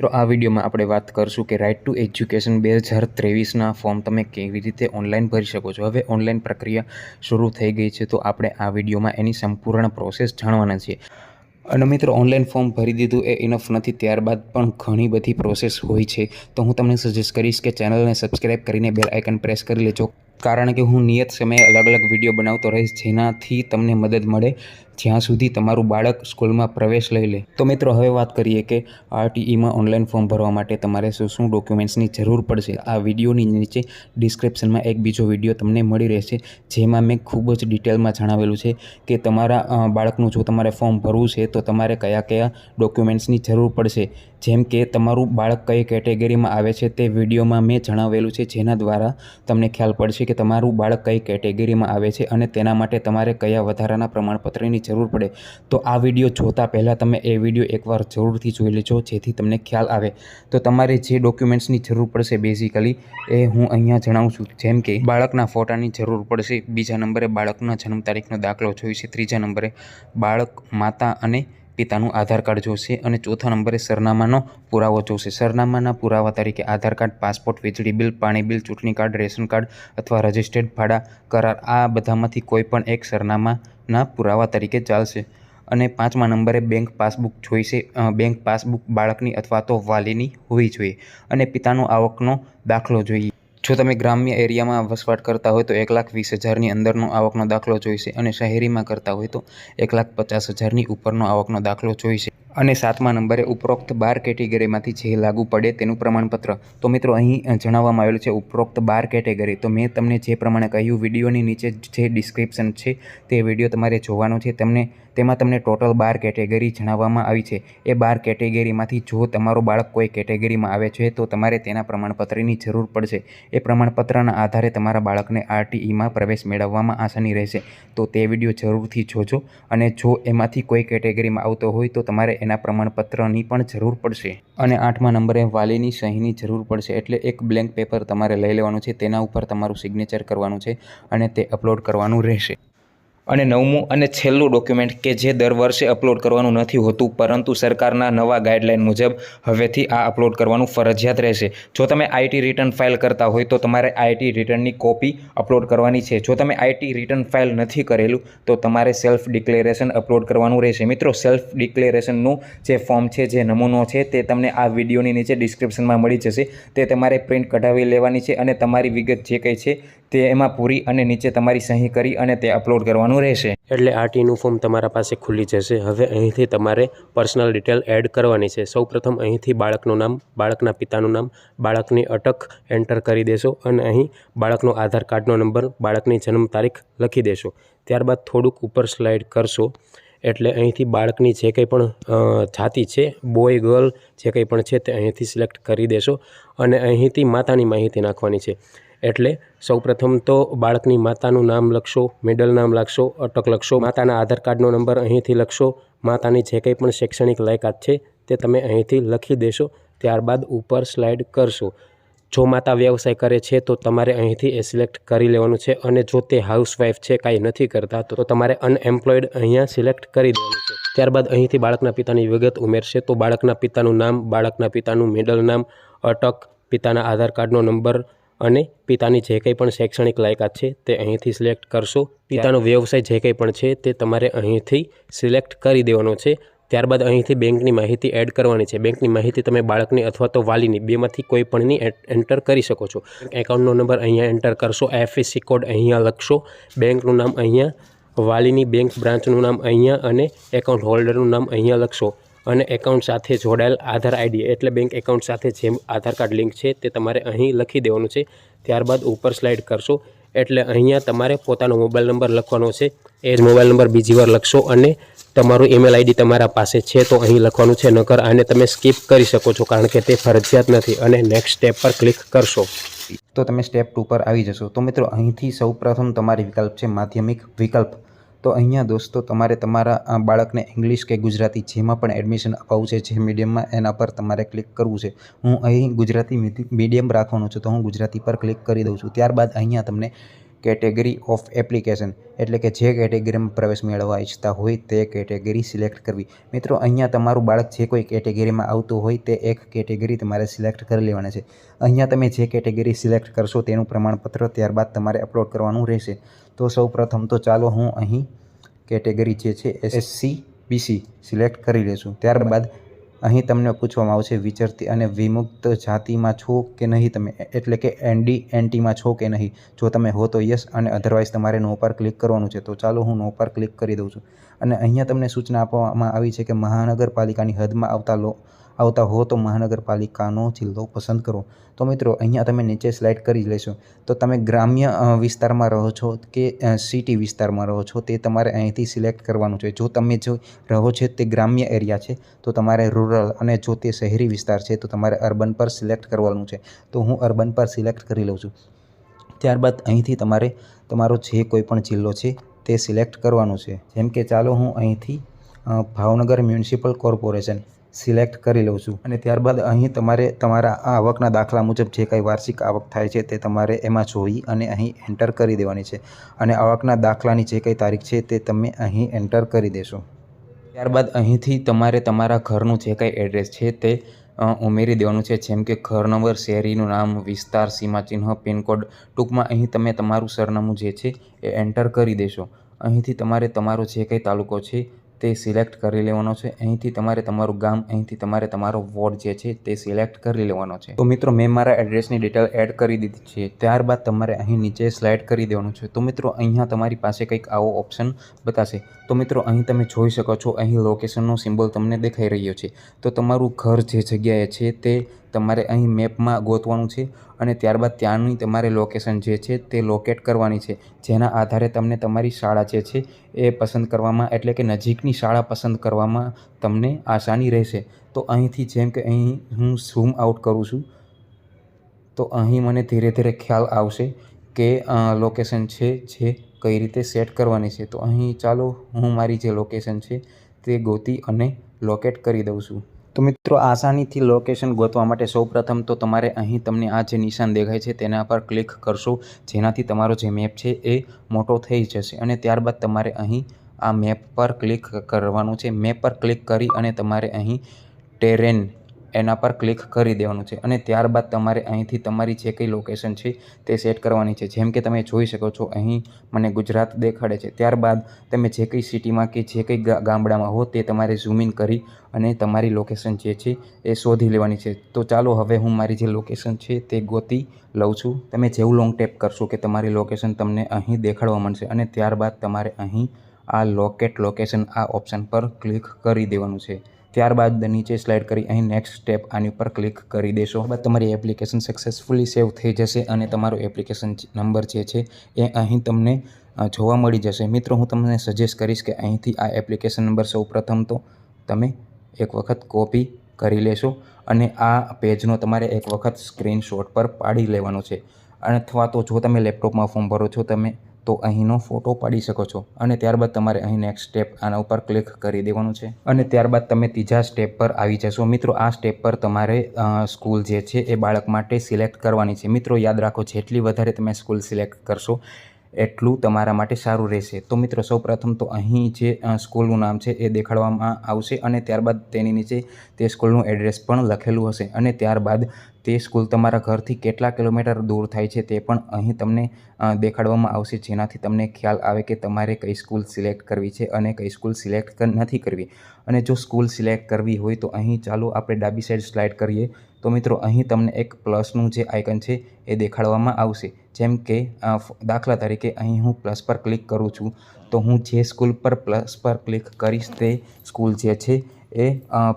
મિત્રો, આ વિડીયોમાં આપણે વાત કરશું કે રાઇટ ટુ એજ્યુકેશન બે હજાર ત્રેવીસના ફોર્મ તમે કેવી રીતે ઓનલાઈન ભરી શકો છો. હવે ઓનલાઈન પ્રક્રિયા શરૂ થઈ ગઈ છે, તો આપણે આ વિડીયોમાં એની સંપૂર્ણ પ્રોસેસ જાણવાના છીએ. અને મિત્રો ઓનલાઈન ફોર્મ ભરી દીધું એ ઇનફ નથી, ત્યારબાદ પણ ઘણી બધી પ્રોસેસ હોય છે. તો હું તમને સજેસ્ટ કરીશ કે ચેનલને સબસ્ક્રાઈબ કરીને બેલ આઇકન પ્રેસ કરી લેજો. કારણ કે હું નિયત સમયે અલગ અલગ વીડિયો બનાવતો રહીશ, જેનાથી તમને મદદ મળે, જ્યાં સુધી તમારું બાળક સ્કૂલમાં પ્રવેશ લઈ લે. તો મિત્રો, હવે વાત કરીએ કે આરટીઈમાં ઓનલાઈન ફોર્મ ભરવા માટે તમારે શું શું ડોક્યુમેન્ટ્સની જરૂર પડશે? આ વિડીયોની નીચે ડિસ્ક્રિપ્શનમાં એક બીજો વીડિયો તમને મળી રહેશે, જેમાં મેં ખૂબ જ ડિટેલમાં જણાવેલું છે કે તમારા બાળકનું જો તમારે ફોર્મ ભરવું છે, તો તમારે કયા કયા ડોક્યુમેન્ટ્સની જરૂર પડશે? જેમ કે તમારું બાળક કઈ કેટેગરીમાં આવે છે તે વિડીયોમાં મેં જણાવેલું છે જેના દ્વારા તમને ખ્યાલ પડશે કે તમારું બાળક કઈ કેટેગરીમાં આવે છે અને તેના માટે તમારે કયા વધારાના પ્રમાણપત્રની જરૂર પડે. તો આ વીડિયો જોતાં પહેલાં તમે એ વીડિયો એકવાર જરૂરથી જોઈ લેજો, જેથી તમને ખ્યાલ આવે. તો તમારે જે ડોક્યુમેન્ટ્સની જરૂર પડશે બેઝિકલી એ હું અહીંયા જણાવું છું. જેમ કે બાળકના ફોટાની જરૂર પડશે, બીજા નંબરે બાળકના જન્મ તારીખનો દાખલો જોઈશે ત્રીજા નંબરે બાળક માતા અને પિતાનું આધાર કાર્ડ જોશે અને ચોથા નંબરે સરનામાનો પુરાવો જોશે. સરનામાના પુરાવા તરીકે આધાર કાર્ડ, પાસપોર્ટ, વીજળી બિલ, પાણી બિલ, ચૂંટણી કાર્ડ, રેશન કાર્ડ અથવા રજિસ્ટર્ડ ભાડા, કરાર આ બધામાંથી કોઈ પણ એક સરનામાના પુરાવા તરીકે ચાલશે. અને પાંચમા નંબરે બેંક પાસબુક જોઈશે બેંક પાસબુક બાળકની અથવા તો વાલીની હોવી જોઈએ અને પિતાનો આવકનો દાખલો જોઈએ. જો તમે ગ્રામ્ય એરિયામાં વસવાટ કરતા હોય તો એક લાખ વીસ હજારની અંદરનો આવકનો દાખલો જોઈશે અને શહેરીમાં કરતા હોય તો એક લાખ પચાસ હજારની ઉપરનો આવકનો દાખલો જોઈશે. અને સાતમા નંબરે ઉપરોક્ત બાર કેટેગરીમાંથી જે લાગુ પડે તેનું પ્રમાણપત્ર. તો મિત્રો, અહીં જણાવવામાં આવેલું છે ઉપરોક્ત બાર કેટેગરી. તો મેં તમને જે પ્રમાણે કહ્યું, વિડીયોની નીચે જે ડિસ્ક્રિપ્શન છે તે વીડિયો તમારે જોવાનો છે. તમને તેમાં તમને ટોટલ બાર કેટેગરી જણાવવામાં આવી છે. એ બાર કેટેગરીમાંથી જો તમારો બાળક કોઈ કેટેગરીમાં આવે છે, તો તમારે તેના પ્રમાણપત્રની જરૂર પડશે. એ પ્રમાણપત્રના આધારે તમારા બાળકને આરટીઈમાં પ્રવેશ મેળવવામાં આસાની રહેશે. તો તે વીડિયો જરૂરથી જોજો અને જો એમાંથી કોઈ કેટેગરીમાં આવતો હોય, તો તમારે એના પ્રમાણપત્રની પણ જરૂર પડશે. અને આઠમા નંબરે વાલીની સહીની જરૂર પડશે. એટલે એક બ્લેન્ક પેપર તમારે લઈ લેવાનું છે. તેના ઉપર તમારું સિગ્નેચર કરવાનું છે અને તે અપલોડ કરવાનું રહેશે. અને નવમું અને છેલ્લું ડોક્યુમેન્ટ કે જે દર વર્ષે અપલોડ કરવાનું નથી હોતું, પરંતુ સરકારના નવા ગાઈડલાઇન મુજબ હવેથી આ અપલોડ કરવાનું ફરજિયાત રહેશે. જો તમે આઈટી રિટર્ન ફાઇલ કરતા હોય તો તમારે આઈટી રિટર્નની કોપી અપલોડ કરવાની છે. જો તમે આઈટી રિટર્ન ફાઇલ નથી કરેલું, તો તમારે સેલ્ફ ડિક્લેરેશન અપલોડ કરવાનું રહેશે. મિત્રો સેલ્ફ ડિક્લેરેશનનું જે ફોર્મ છે, જે નમૂનો છે, તે તમને આ વિડીયોની નીચે ડિસ્ક્રિપ્શનમાં મળી જશે. તે તમારે પ્રિન્ટ કઢાવી લેવાની છે અને તમારી વિગત જે કંઈ છે તે એમાં પૂરી અને નીચે તમારી સહી કરી અને તે અપલોડ કરવાનું રહેશે. એટલે આરટીનું ફોર્મ તમારા પાસે ખુલ્લી જશે. હવે અહીંથી તમારે પર્સનલ ડિટેલ એડ કરવાની છે. સૌપ્રથમ અહીંથી બાળકનું નામ, બાળકના પિતાનું નામ, બાળકની અટક એન્ટર કરી દેશો અને અહીં બાળકનો આધાર કાર્ડનો નંબર, બાળકની જન્મ તારીખ લખી દેશો. ત્યારબાદ થોડુંક ઉપર સ્લાઇડ કરશો. એટલે અહીંથી બાળકની જે કંઈ પણ જાતિ છે બોય ગર્લ જે કંઈ પણ છે તે અહીંથી સિલેક્ટ કરી દેશો. અને અહીંથી માતાની માહિતી નાખવાની છે. એટલે સૌપ્રથમ તો બાળકની માતાનું નામ લખશો મિડલ નામ લખશો, અટક લખશો, માતાના આધાર કાર્ડનો નંબર અહીંથી લખશો, માતાની જે કંઈ પણ શૈક્ષણિક લાયકાત છે તે તમે અહીંથી લખી દેશો, ત્યારબાદ ઉપર સ્લાઇડ કરશો. જો માતા વ્યવસાય કરે છે તો તમારે અહીંથી એ સિલેક્ટ કરી લેવાનું છે અને જો તે હાઉસવાઈફ છે, કાંઈ નથી કરતા, તો તમારે અનએમ્પ્લોયડ અહીંયા સિલેક્ટ કરી દેવાનું છે. ત્યારબાદ અહીંથી બાળકના પિતાની વિગત ઉમેરશે તો બાળકના પિતાનું નામ, બાળકના પિતાનું મિડલ નામ, અટક, પિતાના આધાર કાર્ડનો નંબર અને પિતાની જે કંઈ પણ શૈક્ષણિક લાયકાત છે તે અહીંથી સિલેક્ટ કરશો. પિતાનો વ્યવસાય જે કંઈ પણ છે તે તમારે અહીંથી સિલેક્ટ કરી દેવાનો છે. ત્યારબાદ અહીંથી બેંકની માહિતી એડ કરવાની છે. બેંકની માહિતી તમે બાળકની અથવા તો વાલીની બેમાંથી કોઈ પણની એન્ટર કરી શકો છો. એકાઉન્ટનો નંબર અહીંયા એન્ટર કરશો. એફએસસી કોડ અહીંયા લખશો. બેંકનું નામ અહીંયા, વાલીની બેંક બ્રાન્ચનું નામ અહીંયા અને એકાઉન્ટ હોલ્ડરનું નામ અહીંયા લખશો. અને એકાઉન્ટ સાથે જોડાયેલ આધાર આઈડી એટલે બેંક એકાઉન્ટ સાથે જેમ આધાર કાર્ડ લિંક છે તે તમારે અહીં લખી દેવાનું છે. ત્યારબાદ ઉપર સ્લાઇડ કરશો એટલે અહીંયા તમારે પોતાનો મોબાઈલ નંબર લખવાનો છે. એ જ મોબાઈલ નંબર બીજી વાર લખશો અને તમારું ઈમેલ આઈડી તમારા પાસે છે તો અહીં લખવાનું છે. નકર આને તમે સ્કીપ કરી શકો છો કારણ કે તે ફરજિયાત નથી અને નેક્સ્ટ સ્ટેપ પર ક્લિક કરશો. તો તમે સ્ટેપ ટુ પર આવી જશો. તો મિત્રો અહીંથી સૌ પ્રથમ તમારી વિકલ્પ છે માધ્યમિક વિકલ્પ. તો અહીંયા દોસ્તો તમારે તમારા બાળકને ઇંગ્લિશ કે ગુજરાતી જેમાં પણ એડમિશન અપાવવું છે, જે મીડિયમમાં એના પર તમારે ક્લિક કરવું છે, હું અહીં ગુજરાતી મીડિયમ રાખવાનું છું તો હું ગુજરાતી પર ક્લિક કરી દઉં છું. ત્યારબાદ અહીંયા તમને કેટેગરી ઓફ એપ્લિકેશન, એટલે કે જે કેટેગરીમાં પ્રવેશ મેળવવા ઈચ્છતા હોય તે કેટેગરી સિલેક્ટ કરવી. મિત્રો, અહીંયા તમારું બાળક જે કોઈ કેટેગરીમાં આવતું હોય તે એક કેટેગરી તમારે સિલેક્ટ કરી લેવાના છે. અહીંયા તમે જે કેટેગરી સિલેક્ટ કરશો તેનું પ્રમાણપત્ર ત્યારબાદ તમારે અપલોડ કરવાનું રહેશે. તો સૌ પ્રથમ તો ચાલો હું અહીં કેટેગરી જે છે, એસસી, બીસી સિલેક્ટ કરી લેશું ત્યારબાદ અહીં તમને પૂછવામાં આવશે, વિચરતી અને વિમુક્ત જાતિમાં છો કે નહીં? તમે એટલે કે એનડી એનટીમાં છો કે નહીં? જો તમે હો તો યસ અને અધરવાઇઝ તમારે નો પર ક્લિક કરવાનું છે. તો ચાલો હું નો પર ક્લિક કરી દઉં છું. અને અહીંયા તમને સૂચના આપવામાં આવી છે કે મહાનગરપાલિકાની હદમાં આવતા લો આવતા હો તો મહાનગરપાલિકાનો જિલ્લો પસંદ કરો. તો મિત્રો, અહીંયા તમે નીચે સ્લાઇડ કરી લેશો. તો તમે ગ્રામ્ય વિસ્તારમાં રહો છો કે સિટી વિસ્તારમાં રહો છો તે તમારે અહીંથી સિલેક્ટ કરવાનું છે. જો તમે જો રહો છો તે ગ્રામ્ય એરિયા છે, તો તમારે રૂરલ અને જો તે શહેરી વિસ્તાર છે, તો તમારે અર્બન પર સિલેક્ટ કરવાનું છે. તો હું અર્બન પર સિલેક્ટ કરી લઉં છું. ત્યારબાદ અહીંથી તમારે, તમારો જે કોઈ પણ જિલ્લો છે તે સિલેક્ટ કરવાનું છે. જેમ કે ચાલો હું અહીંથી ભાવનગર મ્યુનિસિપલ કોર્પોરેશન સિલેક્ટ કરી લઉં છું. અને ત્યારબાદ અહીં તમારે તમારા આવકના દાખલા મુજબ જે કાંઈ વાર્ષિક આવક થાય છે તે તમારે એમાં જોઈ અને અહીં એન્ટર કરી દેવાની છે. અને આવકના દાખલાની જે કંઈ તારીખ છે તે તમે અહીં એન્ટર કરી દેશો. ત્યારબાદ અહીંથી તમારે તમારા ઘરનું જે કાંઈ એડ્રેસ છે તે ઉમેરી દેવાનું છે. જેમ કે ઘર નંબર, શેરીનું નામ, વિસ્તાર, સીમાચિહ્ન, પિનકોડ ટૂંકમાં અહીં તમે તમારું સરનામું જે છે એ એન્ટર કરી દેશો. અહીંથી તમારે તમારો જે કંઈ તાલુકો છે તે સિલેક્ટ કરી લેવાનો છે. અહીંથી તમારે તમારું ગામ, અહીંથી તમારે તમારો વોર્ડ જે છે તે સિલેક્ટ કરી લેવાનો છે. તો મિત્રો, મેં મારા એડ્રેસની ડિટેલ એડ કરી દીધી છે. ત્યારબાદ તમારે અહીં નીચે સ્લાઇડ કરી દેવાનું છે. તો મિત્રો, અહીંયા તમારી પાસે કંઈક આવો ઓપ્શન બતાશે. તો મિત્રો, અહીં તમે જોઈ શકો છો, અહીં લોકેશનનો સિમ્બોલ તમને દેખાઈ રહ્યો છે. તો તમારું ઘર જે જગ્યાએ છે તે તમારે અહીં મેપમાં ગોતવાનું છે. અને ત્યારબાદ ત્યાંની તમારે લોકેશન જે છે તે લોકેટ કરવાની છે. જેના આધારે તમને તમારી શાળા જે છે એ પસંદ કરવામાં, એટલે કે નજીકની શાળા પસંદ કરવામાં તમને આસાની રહેશે. તો અહીંથી જેમ કે અહીં હું ઝૂમ આઉટ કરું છું, તો અહીં મને ધીરે ધીરે ખ્યાલ આવશે કે લોકેશન છે જે કઈ રીતે સેટ કરવાની છે. તો અહીં ચાલો હું મારી જે લોકેશન છે તે ગોતી અને લોકેટ કરી દઉં છું. તો મિત્રો, આસાનીથી લોકેશન ગોતવા માટે સૌપ્રથમ તો તમારે અહીં તમને આ જે નિશાન દેખાય છે તેના પર ક્લિક કરશો. જેનાથી તમારો જે મેપ છે એ મોટો થઈ જશે અને ત્યારબાદ તમારે અહીં આ મેપ પર ક્લિક કરવાનું છે. મેપ પર ક્લિક કરી અને તમારે અહીં ટેરેન એના પર ક્લિક કરી દેવાનું છે અને ત્યારબાદ તમારે અહીંથી તમારી જે કંઈ લોકેશન છે તે સેટ કરવાની છે. જેમ કે તમે જોઈ શકો છો, અહીં મને ગુજરાત દેખાડે છે. ત્યારબાદ તમે જે કંઈ સિટીમાં કે જે કંઈ ગામડામાં હો તે તમારે ઝૂમ ઇન કરી અને તમારી લોકેશન જે છે એ શોધી લેવાની છે. તો ચાલો હવે હું મારી જે લોકેશન છે તે ગોતી લઉં છું. તમે જેવું લોંગ ટેપ કરશો કે તમારી લોકેશન તમને અહીં દેખાડવા મળશે અને ત્યારબાદ તમારે અહીં આ લોકેટ લોકેશન આ ઓપ્શન પર ક્લિક કરી દેવાનું છે. ત્યારબાદ નીચે સ્લાઇડ કરી અહીં નેક્સ્ટ સ્ટેપ આની ઉપર ક્લિક કરી દેશો. બાદ તમારી એપ્લિકેશન સક્સેસફુલી સેવ થઈ જશે અને તમારો એપ્લિકેશન નંબર જે છે એ અહીં તમને જોવા મળી જશે. મિત્રો, હું તમને સજેસ્ટ કરીશ કે અહીંથી આ એપ્લિકેશન નંબર સૌ પ્રથમ તો તમે એક વખત કોપી કરી લેશો અને આ પેજનો તમારે એક વખત સ્ક્રીનશોટ પર પાડી લેવાનો છે. અથવા તો જો તમે લેપટોપમાં ફોર્મ ભરો છો, તમે તો અહીંનો ફોટો પાડી શકો છો અને ત્યારબાદ તમારે અહીં નેક્સ્ટ સ્ટેપ આના ઉપર ક્લિક કરી દેવાનું છે. અને ત્યારબાદ તમે ત્રીજા સ્ટેપ પર આવી જશો. મિત્રો, આ સ્ટેપ પર તમારે સ્કૂલ જે છે એ બાળક માટે સિલેક્ટ કરવાની છે. મિત્રો, યાદ રાખો, જેટલી વધારે તમે સ્કૂલ સિલેક્ટ કરશો, એટલું તમારા માટે સારું રહેશે. તો મિત્રો, સૌપ્રથમ તો અહીં જે સ્કૂલનું નામ છે એ દેખાડવામાં આવશે અને ત્યારબાદ તેની નીચે તે સ્કૂલનું એડ્રેસ પણ લખેલું હશે અને ત્યારબાદ તે સ્કૂલ તમારા ઘરથી કેટલા કિલોમીટર દૂર થાય છે તે પણ અહીં તમને દેખાડવામાં આવશે. જેનાથી તમને ખ્યાલ આવે કે તમારે કઈ સ્કૂલ સિલેક્ટ કરવી છે અને કઈ સ્કૂલ સિલેક્ટ નથી કરવી. અને જો સ્કૂલ સિલેક્ટ કરવી હોય તો અહીં ચાલો આપણે ડાબી સાઈડ સ્લાઇડ કરીએ. તો મિત્રો, અહીં તમને એક પ્લસનું જે આઇકન છે એ દેખાડવામાં આવશે. જેમ કે દાખલા તરીકે અહીં હું પ્લસ પર ક્લિક કરું છું. તો હું જે સ્કૂલ પર પ્લસ પર ક્લિક કરીશ તે સ્કૂલ જે છે એ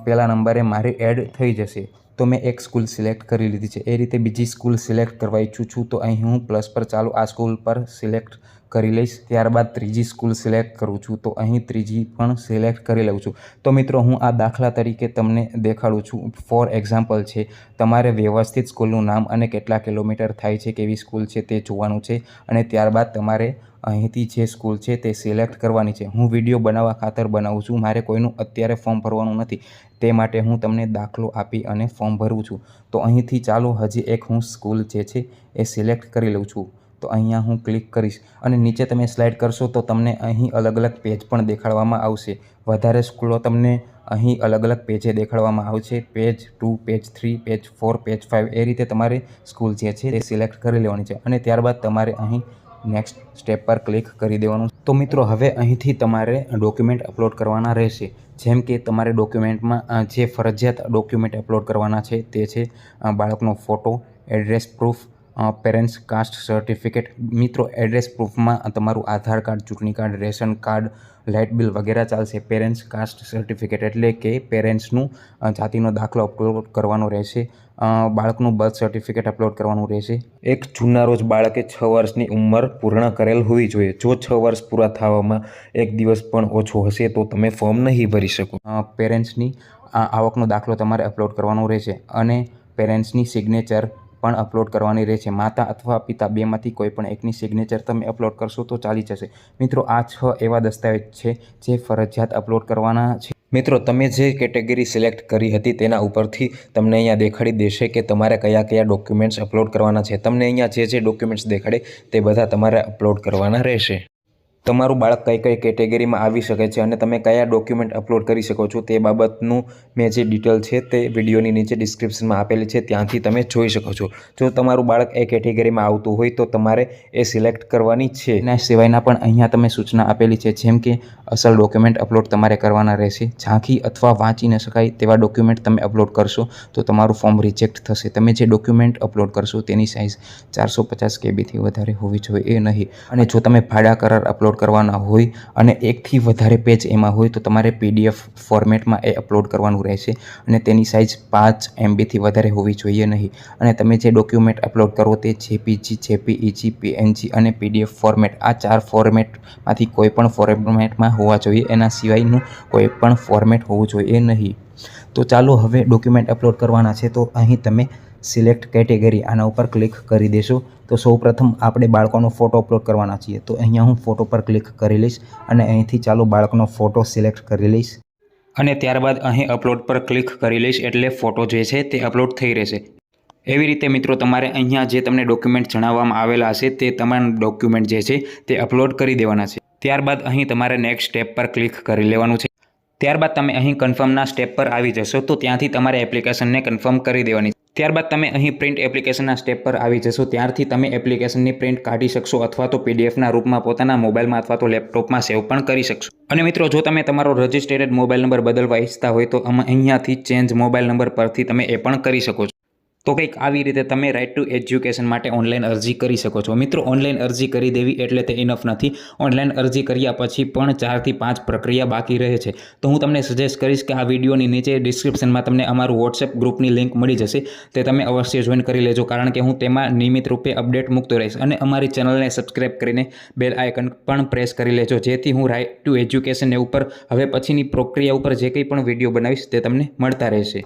પહેલા નંબરે મારી એડ થઈ જશે. તો મેં એક સ્કૂલ સિલેક્ટ કરી લીધી છે. એ રીતે બીજી સ્કૂલ સિલેક્ટ કરવા ઈચ્છું છું, તો અહીં હું પ્લસ પર ચાલુ, આ સ્કૂલ પર સિલેક્ટ કરી લઈશ, ત્યારબાદ ત્રીજી સ્કૂલ સિલેક્ટ કરું છું. તો અહીં ત્રીજી પણ સિલેક્ટ કરી લઉં છું. તો મિત્રો, હું આ દાખલા તરીકે તમને દેખાડું છું. ફોર એક્ઝામ્પલ છે, તમારે વ્યવસ્થિત સ્કૂલનું નામ અને કેટલા કિલોમીટર થાય છે, કેવી સ્કૂલ છે તે જોવાનું છે. અને ત્યારબાદ તમારે અહીંથી જે સ્કૂલ છે તે સિલેક્ટ કરવાની છે. હું વીડિયો બનાવવા ખાતર બનાવું છું. મારે કોઈનું અત્યારે ફોર્મ ભરવાનું નથી. તે માટે હું તમને દાખલો આપી અને ફોર્મ ભરું છું. તો અહીંથી ચાલો, હજી એક હું સ્કૂલ જે છે એ સિલેક્ટ કરી લઉં છું. તો અહીંયા હું ક્લિક કરીશ અને નીચે તમે સ્લાઇડ કરશો તો તમને અહીં અલગ અલગ પેજ પણ દેખાડવામાં આવશે. વધારે સ્કૂલો તમને અહીં અલગ અલગ પેજે દેખાડવામાં આવશે. Page two, page three, page four, page five એ રીતે તમારે સ્કૂલ જે છે તે સિલેક્ટ કરી લેવાની છે અને ત્યારબાદ તમારે અહીં નેક્સ્ટ સ્ટેપ પર ક્લિક કરી દેવાનું. તો મિત્રો, હવે અહીંથી તમારે ડોક્યુમેન્ટ અપલોડ કરવાના રહેશે. જેમ કે તમારે ડોક્યુમેન્ટમાં જે ફરજિયાત ડોક્યુમેન્ટ અપલોડ કરવાના છે તે છે બાળકનો photo, address proof parents caste certificate મિત્રો એડ્રેસ પ્રૂફમાં તમારું આધાર કાર્ડ, ચૂંટણી card, ration card light bill વગેરે ચાલશે. પેરેન્ટ્સ કાસ્ટ સર્ટિફિકેટ એટલે કે પેરેન્ટ્સનું જાતિનો દાખલો અપલોડ કરવાનો રહેશે. બાળકનું બર્થ સર્ટિફિકેટ અપલોડ કરવાનું રહેશે. એક જૂનના રોજ બાળકે છ વર્ષની ઉંમર પૂર્ણ કરેલ હોવી જોઈએ. જો છ વર્ષ પૂરા થવામાં એક દિવસ પણ ઓછો હશે, તો તમે ફોર્મ નહીં ભરી શકો. પેરેન્ટ્સની આવકનો દાખલો તમારે અપલોડ કરવાનો રહેશે અને પેરેન્ટ્સની સિગ્નેચર પણ અપલોડ કરવાની રહેશે. માતા અથવા પિતા બેમાંથી કોઈ પણ એકની સિગ્નેચર તમે અપલોડ કરશો તો ચાલી જશે. મિત્રો, આ છ એવા દસ્તાવેજ છે જે ફરજિયાત અપલોડ કરવાના છે. મિત્રો, તમે જે કેટેગરી સિલેક્ટ કરી હતી તેના ઉપરથી તમને અહીંયા દેખાડી દેશે કે તમારે કયા કયા ડોક્યુમેન્ટ્સ અપલોડ કરવાના છે. તમને અહીંયા જે જે ડોક્યુમેન્ટ્સ દેખાડે તે બધા તમારે અપલોડ કરવાના રહેશે. તમારું બાળક કઈ કઈ કેટેગરીમાં આવી શકે છે અને તમે કયા ડોક્યુમેન્ટ અપલોડ કરી શકો છો તે બાબતનું મેં જે ડિટેલ છે તે વિડીયોની નીચે ડિસ્ક્રિપ્શનમાં આપેલી છે, ત્યાંથી તમે જોઈ શકો છો. જો તમારું બાળક એ કેટેગરીમાં આવતું હોય તો તમારે એ સિલેક્ટ કરવાની છે. એના સિવાયના પણ અહીંયા તમે સૂચના આપેલી છે, જેમ કે અસલ ડોક્યુમેન્ટ અપલોડ તમારે કરવાના રહેશે. ઝાંખી અથવા વાંચી ન શકાય તેવા ડોક્યુમેન્ટ તમે અપલોડ કરશો તો તમારું ફોર્મ રિજેક્ટ થશે. તમે જે ડોક્યુમેન્ટ અપલોડ કરશો તેની સાઇઝ ચારસો પચાસ કેબીથી વધારે હોવી જોઈએ એ નહીં. અને જો તમે ભાડા કરાર અપલોડ કરવાના હોય અને એકથી વધારે પેજ એમાં હોય તો તમારે પીડીએફ ફોર્મેટમાં એ અપલોડ કરવાનું રહેશે અને તેની સાઇઝ પાંચ એમબીથી વધારે હોવી જોઈએ નહીં. અને તમે જે ડોક્યુમેન્ટ અપલોડ કરો તે જેપીજી જેપીઈજી પીએનજી અને પીડીએફ ફોર્મેટ આ ચાર ફોર્મેટમાંથી કોઈ પણ ફોર્મેટમાં હોવા જોઈએ. એના સિવાયનું કોઈ પણ ફોર્મેટ હોવું જોઈએ નહીં. તો ચાલો હવે ડોક્યુમેન્ટ અપલોડ કરવાના છે. તો અહીં તમે સિલેક્ટ કેટેગરી આના ઉપર ક્લિક કરી દેશો. તો સૌપ્રથમ આપણે બાળકોનો ફોટો અપલોડ કરવાના છીએ. તો અહીંયા હું ફોટો પર ક્લિક કરી લઈશ અને અહીંથી ચાલુ બાળકનો ફોટો સિલેક્ટ કરી લઈશ. અને ત્યારબાદ અહીં અપલોડ પર ક્લિક કરી લઈશ એટલે ફોટો જે છે તે અપલોડ થઈ રહેશે. એવી રીતે મિત્રો તમારે અહીંયા જે તમને ડોક્યુમેન્ટ જણાવવામાં આવેલા હશે તે તમામ ડોક્યુમેન્ટ જે છે તે અપલોડ કરી દેવાના છે. ત્યારબાદ અહીં તમારે નેક્સ્ટ સ્ટેપ પર ક્લિક કરી લેવાનું છે. ત્યારબાદ તમે અહીં કન્ફર્મના સ્ટેપ પર આવી જશો તો ત્યાંથી તમારે એપ્લિકેશનને કન્ફર્મ કરી દેવાની ત્યારબાદ તમે અહીં પ્રિન્ટ એપ્લિકેશનના સ્ટેપ પર આવી જશો. ત્યારથી તમે એપ્લિકેશનની પ્રિન્ટ કાઢી શકશો અથવા તો પીડીએફના રૂપમાં પોતાના મોબાઈલમાં અથવા તો લેપટોપમાં સેવ પણ કરી શકશો. અને મિત્રો, જો તમે તમારો રજિસ્ટર્ડ મોબાઈલ નંબર બદલવા ઈચ્છતા હોય તો અમે અહીંયાથી ચેન્જ મોબાઈલ નંબર પરથી તમે એ પણ કરી શકો છો. તો કંઈક આવી રીતે તમે રાઇટ ટુ એજ્યુકેશન માટે ઓનલાઈન અરજી કરી શકો છો. મિત્રો ઓનલાઈન અરજી કરી દેવી એટલે તે ઇનફ નથી. ઓનલાઈન અરજી કર્યા પછી પણ ચારથી પાંચ પ્રક્રિયા બાકી રહે છે. તો હું તમને સજેસ્ટ કરીશ કે આ વિડીયોની નીચે ડિસ્ક્રિપ્શનમાં તમને અમારું વોટ્સએપ ગ્રુપની લિંક મળી જશે. તે તમે અવશ્ય જોઈન કરી લેજો, કારણ કે હું તેમાં નિયમિત રૂપે અપડેટ મૂકતો રહીશ. અને અમારી ચેનલને સબસ્ક્રાઇબ કરીને બેલ આઇકન પણ પ્રેસ કરી લેજો, જેથી હું રાઇટ ટુ એજ્યુકેશન ઉપર, હવે પછીની પ્રક્રિયા ઉપર જે કંઈ પણ વીડિયો બનાવીશ તે તમને મળતા રહેશે.